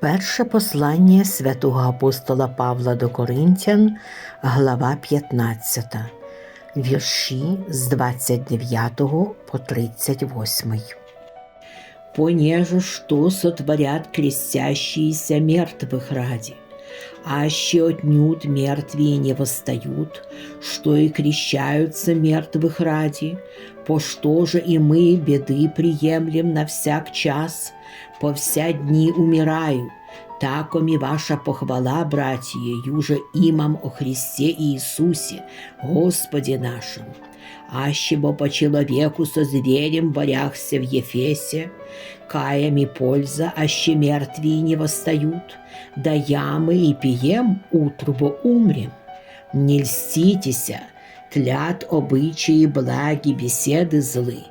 Перше послання святого апостола Павла до Коринтян, глава 15, вірші з 29 по 38. понеже что сотворят крестящиеся мертвых ради, аще отнюдь мертвые не восстают, что и крещаются мертвых ради, по что же и мы беды приемлем на всяк час, по вся дни умираю, таком и ваша похвала, братья, юже имам о Христе Иисусе, Господе нашем. Аще бо по человеку со зверем боряхся в Ефесе, каями польза, аще мертвые не восстают, да ямы и пием утрубо умрем. Не льститеся, тлят обычаи благи беседы злы,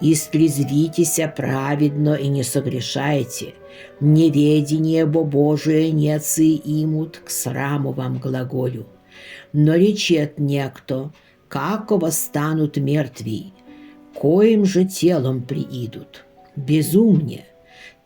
и стрезвитеся праведно и не согрешайте, неведение бо Божие не имут к сраму вам глаголю. Но речет некто, како восстанут мертвые, коим же телом приидут. Безумне,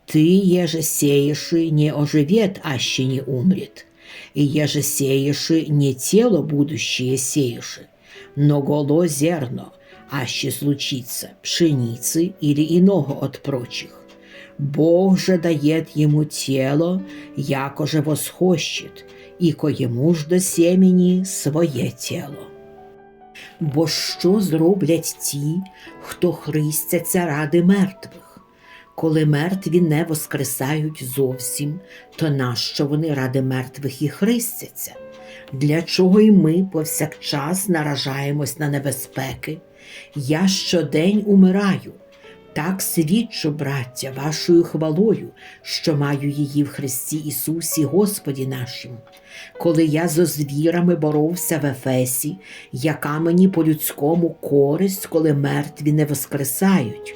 ты, еже сееши, не оживет, аще не умрет, и еже сееши, не тело будущее сееши, но голо зерно, аще случится пшеницы или иного от прочих. Бог же дает ему тело, яко же восхощет, и коему ж до семени своє тіло. Бо що зроблять ті, хто христяться ради мертвих? Коли мертві не воскресають зовсім, то нащо вони ради мертвих і христяться? Для чого й ми повсякчас наражаємось на небезпеки? Я щодень умираю. Так свідчу, браття, вашою хвалою, що маю її в Христі Ісусі Господі нашим. Коли я зо звірами боровся в Ефесі, яка мені по людському користь, коли мертві не воскресають.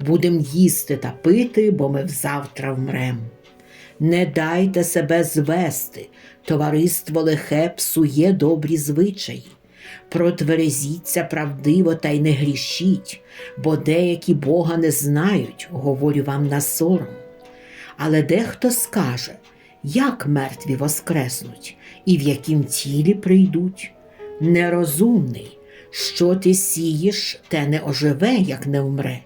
Будем їсти та пити, бо ми взавтра вмрем. Не дайте себе звести, товариство лихе псує добрі звичаї. Протверезіться правдиво та й не грішіть, бо деякі Бога не знають, говорю вам на сором. Але дехто скаже, як мертві воскреснуть і в яким тілі прийдуть. Нерозумний, що ти сієш, те не оживе, як не вмре.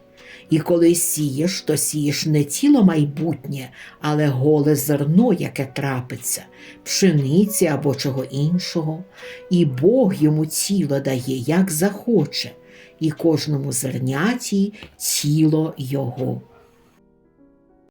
І коли сієш, то сієш не тіло майбутнє, але голе зерно, яке трапиться, пшениці або чого іншого, і Бог йому тіло дає, як захоче, і кожному зерняті тіло його.